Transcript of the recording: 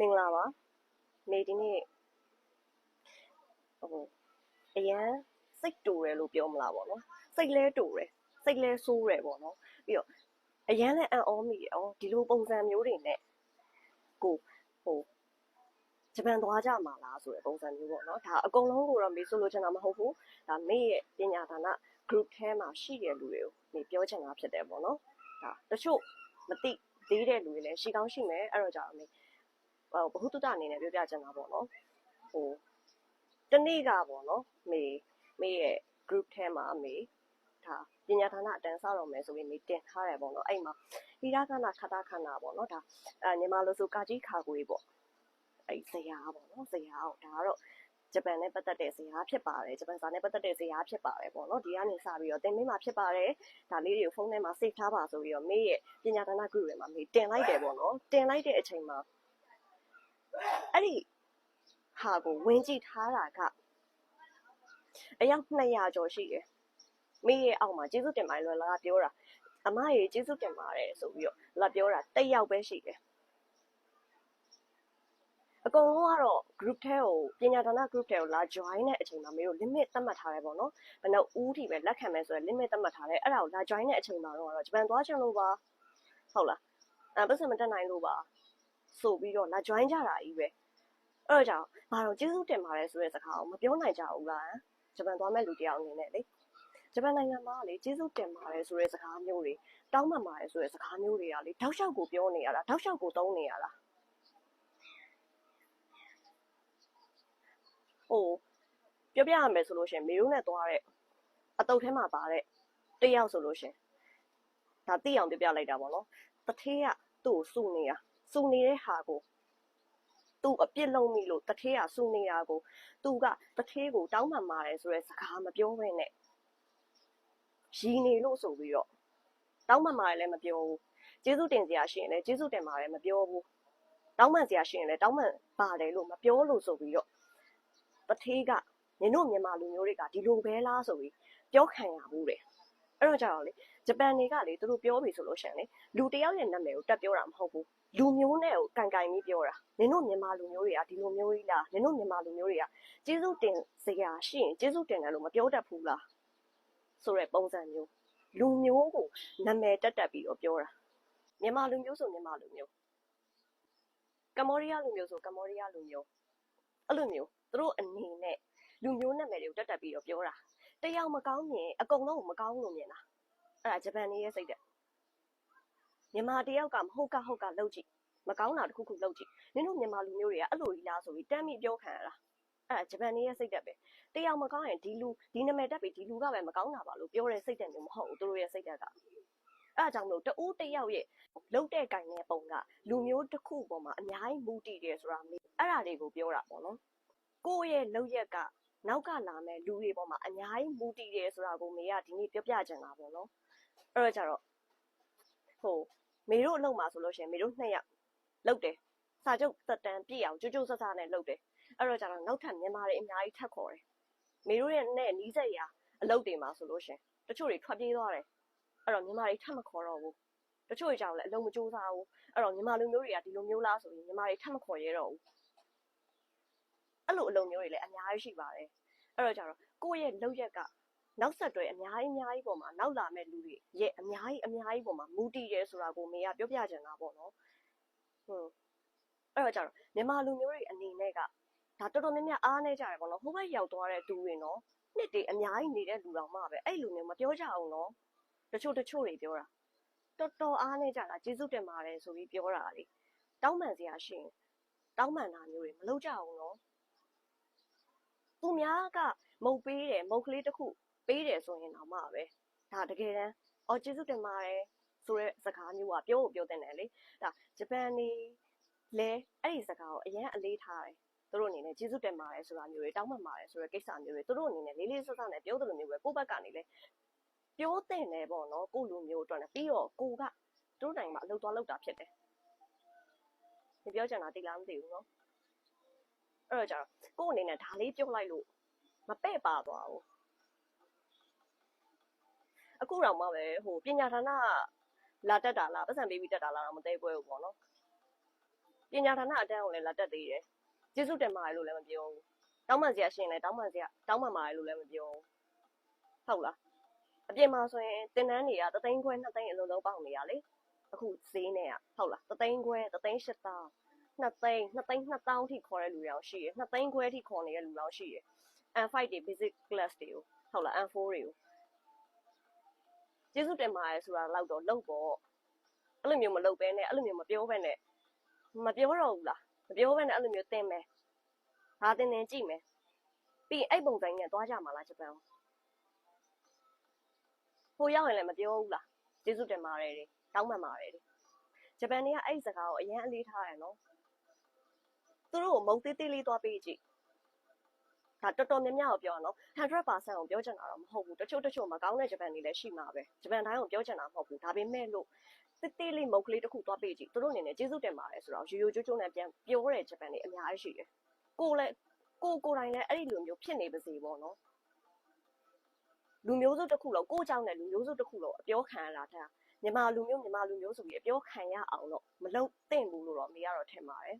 မင်္ဂလာပါနေဒီနေ့ဟိုအရန်စိတ်တူတယ်လို့ပြောမလားပေါ့နော်စိတ်လဲတူတယ်စိတ်လဲဆိုးတယ်ပေါ့နော်ပြီးတော့အရန်လည်းအံ့ဩမိတယ်ဩဒီလိုပုံစံမျိုးတွေနဲ့ကိုဟိုဂျပန်သွားကြမှာလားဆိုတဲ့ပုံစံမျိုးပေါ့နော်ဒါအကုန်လုံးကိုတော့မေးဆိုလို့ချင်တာမဟုတ်ဘူးဒါမေရဲ့ပညာဌာန group ထဲမှာရှိတဲ့လူတွေကိုမေပြောချင်တာဖြစ်တယ်ပေါ့နော်ဒါတချို့မသိသေးတဲ့လူတွေလည်းရှိကောင်းရှိမယ်အဲ့တော့ကြာတော့မေဟို ဘ ഹു တုတအနေနဲ့ပြောပြချင်တာပေါ့နော်ဟိုတနေ့ကပေါ့နော်မေမေရဲ့ group ထဲမှာမေဒါပညာဌာနအတန်းဆောက်တော့မယ်ဆိုပြီးမေတင်ထားတယ်ပေါ့နော်အဲ့မှာဟိရခန္ဓာခတာခန္ဓာပေါ့နော်ဒါအဲညီမလို့ဆိုကာကြီးခါကိုကြီးပေါ့အဲ့ဇရာပေါ့နော်ဇရာကိုဒါကတော့ဂျပန်နဲ့ပတ်သက်တဲ့ဇရာဖြစ်ပါတယ်ဂျပန်စာနဲ့ပတ်သက်တဲ့ဇရာဖြစ်ပါတယ်ပေါ့နော်ဒီကနေစပြီးတော့သင်မင်းမှာဖြစ်ပါတယ်ဒါလေးတွေကိုဖုန်းထဲမှာ save ထားပါဆိုပြီးတော့မေရဲ့ပညာဌာန group ထဲမှာမေတင်လိုက်တယ်ပေါ့နော်တင်လိုက်တဲ့အချိန်မှာ အဲ့ဒီဟာကိုဝင်ကြည့်ထားတာကအယောက်200ကျော်ရှိတယ်မေရဲ့အောက်မှာကျေးဇူးတင်ပါတယ်လို့လာပြောတာအမရေကျေးဇူးတင်ပါတယ်ဆိုပြီးတော့လာပြောတာတစ်ယောက်ပဲရှိတယ်အကုန်လုံးကတော့ group ထဲကိုပညာဒါန group ထဲကိုလာ join တဲ့အချိန်မှာမေတို့ limit သတ်မှတ်ထားတယ်ပေါ့နော်ဘယ်နှဦးထိပဲလက်ခံမယ်ဆိုရယ် limit သတ်မှတ်ထားတယ်အဲ့ဒါကိုလာ join တဲ့အချိန်မှာတော့ဂျပန်သွားချင်လို့ပါဟုတ်လားအဲပတ်စံမတက်နိုင်လို့ပါ ဆိုပြီးတော့လာ join ကြတာကြီးပဲအဲ့တော့ကြောင့်ဘာလို့ကျေးဇူးတင်ပါတယ်ဆိုတဲ့စကားကိုမပြောနိုင်ကြဘူးလားဂျပန်သွားမဲ့လူတယောက်အနေနဲ့လေဂျပန်နိုင်ငံမှာလေကျေးဇူးတင်ပါတယ်ဆိုတဲ့စကားမျိုးတွေတောင်းပန်ပါတယ်ဆိုတဲ့စကားမျိုးတွေကလေတောက်လျှောက်ကိုပြောနေရတာတောက်လျှောက်ကိုသုံးနေရတာဟိုပြောပြရမယ်ဆိုလို့ရှင်မေတို့နဲ့သွားတဲ့အတုပ်ထဲမှာပါတဲ့တယောက်ဆိုလို့ရှင်ဒါသိအောင်ပြောပြလိုက်တာပေါ့နော်တထေးကသူ့ကိုစုနေတာ စုနေတဲ့ဟာကိုသူ့အပြစ်လုံးပြီလို့တထေးကစုနေတာကိုသူကတထေးကိုတောင်းပန်ပါတယ်ဆိုတဲ့စကားမပြောဘဲနဲ့ရီနေလို့ဆိုပြီးတော့တောင်းပန်ပါတယ်လည်းမပြောဘူးကျေးဇူးတင်စရာရှိရင်လည်းကျေးဇူးတင်ပါတယ်မပြောဘူးတောင်းပန်စရာရှိရင်လည်းတောင်းပန်ပါတယ်လို့မပြောလို့ဆိုပြီးတော့တထေးကနင်တို့မြန်မာလူမျိုးတွေကဒီလိုပဲလားဆိုပြီးပြောခံရဘူးတယ် အဲ့တော့ကြောက်လေဂျပန်တွေကလေသူတို့ပြောပြီဆိုလို့ရှိရင်လေလူတယောက်ရဲ့နာမည်ကိုတက်ပြောတာမဟုတ်ဘူးလူမျိုးနဲ့ကိုကန်ကန်ပြီးပြောတာနင်တို့မြန်မာလူမျိုးတွေကဒီလိုမျိုးကြီးလားနင်တို့မြန်မာလူမျိုးတွေကကျေးဇူးတင်စရာရှိရင်ကျေးဇူးတင်တယ်လို့မပြောတတ်ဘူးလားဆိုတဲ့ပုံစံမျိုးလူမျိုးကိုနာမည်တက်တက်ပြီးတော့ပြောတာမြန်မာလူမျိုးဆိုမြန်မာလူမျိုးကမ္ဘောဒီးယားလူမျိုးဆိုကမ္ဘောဒီးယားလူမျိုးအဲ့လိုမျိုးသူတို့အနေနဲ့လူမျိုးနာမည်တွေကိုတက်တက်ပြီးတော့ပြောတာ တယောက်မကောင်းမြင်အကုန်လုံးကိုမကောင်းလို့မြင်တာအဲ့ဒါဂျပန်နေရဲ့စိတ်တဲ့မြန်မာတယောက်ကမဟုတ်ကဟုတ်ကလှုပ်ကြည့်မကောင်းတာတစ်ခုခုလှုပ်ကြည့်နင်တို့မြန်မာလူမျိုးတွေကအဲ့လိုကြီးလားဆိုပြီးတမ်းပြီးပြောခံရတာအဲ့ဒါဂျပန်နေရဲ့စိတ်သက်ပဲတယောက်မကောင်းရင်ဒီလူဒီနာမည်တက်ပြီးဒီလူကပဲမကောင်းတာပါလို့ပြောတဲ့စိတ်သက်မျိုးမဟုတ်ဘူးသူတို့ရဲ့စိတ်သက်ကအဲ့ဒါကြောင့်မလို့တဦးတယောက်ရဲ့လှုပ်တဲ့ကင်တဲ့ပုံကလူမျိုးတစ်ခုပေါ်မှာအများကြီးမူတည်တယ်ဆိုတာမျိုးအဲ့ဒါလေးကိုပြောတာပေါ့နော်ကိုယ့်ရဲ့လှုပ်ရက်က နောက်ကလာမဲ့လူတွေပေါ်မှာအများကြီးမူတည်တယ်ဆိုတာကိုမေကဒီနေ့ပြောပြချင်တာပေါ့နော်အဲ့တော့ကြတော့ဟိုမေတို့အလုပ်မှာဆိုလို့ရှိရင်မေတို့နှစ်ယောက်လုပ်တယ်စာချုပ်သက်တမ်းပြည့်အောင်ကြိုးကြိုးဆဆနဲ့လုပ်တယ်အဲ့တော့ကြတော့နောက်ထပ်မြန်မာတွေအများကြီးထပ်ခေါ်တယ်မေတို့ရဲ့နဲ့နီးစက်ရာအလုပ်တွေမှာဆိုလို့ရှိရင်တချို့တွေထွက်ပြေးသွားတယ်အဲ့တော့မြန်မာတွေထပ်မခေါ်တော့ဘူးတချို့ကြောင့်လည်းအလုံးမကြိုးစားဘူးအဲ့တော့မြန်မာလူမျိုးတွေကဒီလိုမျိုးလားဆိုရင်မြန်မာတွေထပ်မခေါ်ရဲတော့ဘူး အဲ့လိုအလုံးမျိုးတွေလည်းအများကြီးရှိပါတယ်အဲ့တော့ကြတော့ကိုယ့်ရဲ့လုပ်ရက်ကနောက်ဆက်တွဲအများကြီးအများကြီးပေါ်မှာနောက်လာမဲ့လူတွေရဲ့အများကြီးအများကြီးပေါ်မှာမူတည်ရဲဆိုတာကိုမေကပြောပြချင်တာပေါ့နော်ဟုတ်အဲ့တော့ကြတော့မြန်မာလူမျိုးတွေအနေနဲ့ကဒါတော်တော်များများအားနေကြတယ်ပေါ့နော်ဟိုဘက်ရောက်သွားတဲ့သူတွေနော်နှစ်တွေအများကြီးနေတဲ့လူတော်မှပဲအဲ့လူမျိုးမပြောကြအောင်နော်တချို့တချို့တွေပြောတာတော်တော်အားနေကြတာကျေးဇူးတင်ပါတယ်ဆိုပြီးပြောတာလေတောင်းပန်စရာရှိရင်တောင်းပန်တာမျိုးတွေမလုပ်ကြအောင်နော်သူ များကမုတ်ပေးတယ်မုတ်ကလေးတစ်ခုပေးတယ်ဆိုရင်တော့မှပဲဒါတကယ်တမ်းအော်ကျေးဇူးတင်ပါတယ်ဆိုတဲ့စကားမျိုးကပြောဖို့ပြောတဲ့တယ်လေဒါဂျပန်နေလဲအဲ့ဒီစကားကိုအရင်အလေးထားတယ်သူတို့အနေနဲ့ကျေးဇူးတင်ပါတယ်ဆိုတာမျိုးတွေတောင်းပန်ပါတယ်ဆိုတဲ့ကိစ္စမျိုးတွေသူတို့အနေနဲ့လေးလေးဆဆနဲ့ပြောသလိုမျိုးပဲကိုယ့်ဘက်ကနေလဲပြောတဲ့တယ်ပေါ့နော်ကိုလူမျိုးအတွက်နဲ့ပြီးတော့ကိုကသူတို့နိုင်ငံမှာအလုပ်သွားလုပ်တာဖြစ်တယ်ဒီပြောချင်တာတိလားမသိဘူးနော် အဲ့တော့ကျတော့ကို့အနေနဲ့ဒါလေးပြောလိုက်လို့မပဲ့ပါသွားဘူးအခုတော့မှပဲဟိုပညာဌာနလာတက်တာလားပတ်စံပေးပြီးတက်တာလားတော့မသိဘူးပေါ့နော်ပညာဌာနအတန်းကိုလည်းလာတက်သေးတယ်ကျေးဇူးတင်ပါတယ်လို့လည်းမပြောဘူးတောင်းပန်စရာရှိရင်လည်းတောင်းပန်စရာတောင်းပန်ပါတယ်လို့လည်းမပြောဘူးဟုတ်လားအပြင်မှာဆိုရင်တင်တန်းတွေကတသိန်းခွဲနှစ်သိန်းအလုံးလုံးပေါက်နေရလေအခုဈေးနဲ့ကဟုတ်လားတသိန်းခွဲတသိန်းရှစ်တောင်း နှစ်သိန်းနှစ်သိန်းနှစ်တောင်းထိခေါ်တဲ့လူတွေအောင်ရှိရနှစ်သိန်းခွဲထိခေါ်နေတဲ့လူတွေအောင်ရှိရ N5 တွေ basic class တွေကိုဟုတ်လား N4 တွေကိုကျေးဇူးတင်ပါတယ်ဆိုတာတော့တော့လောက်ပေါ့အဲ့လိုမျိုးမလုပ်ဘဲနဲ့အဲ့လိုမျိုးမပြောဘဲနဲ့မပြောတော့ဘူးလားမပြောဘဲနဲ့အဲ့လိုမျိုးတင်မယ်ဘာတင်တင်ကြည့်မယ်ပြီးရင်အဲ့ပုံစံနဲ့သွားကြမှာလားဂျပန်ဟိုရောက်ရင်လည်းမပြောဘူးလားကျေးဇူးတင်ပါတယ်တွေတောင်းပန်ပါတယ်တွေဂျပန်တွေကအဲ့ဒီစကားကိုအရင်အလေးထားရနော် သူတို့ကိုမုံသေးသေးလေးသွားပေးကြည့်ဒါတော်တော်များများကိုပြောရအောင်100%ကိုပြောချင်တာတော့မဟုတ်ဘူးတချို့တချို့မကောင်းတဲ့ဂျပန်တွေလည်းရှိမှာပဲဂျပန်တိုင်းကိုပြောချင်တာမဟုတ်ဘူးဒါပေမဲ့လို့တိတိလေးမုတ်ကလေးတစ်ခုသွားပေးကြည့်သူတို့အနေနဲ့ကျေးဇူးတင်ပါတယ်ဆိုတော့ရိုရိုကျိုးကျိုးနဲ့ပြန်ပြောတဲ့ဂျပန်တွေအများကြီးရှိတယ်ကိုလည်းကိုကိုတိုင်းလည်းအဲ့ဒီလိုမျိုးဖြစ်နေပါစေပေါ့နော်လူမျိုးစုတစ်ခုလောက်ကိုကြောင့်လည်းလူမျိုးစုတစ်ခုလောက်အပြောခံရတာဒါမြန်မာလူမျိုးမြန်မာလူမျိုးဆိုပြီးအပြောခံရအောင်တော့မလုပ်သင့်ဘူးလို့တော့မေကတော့ထင်ပါတယ်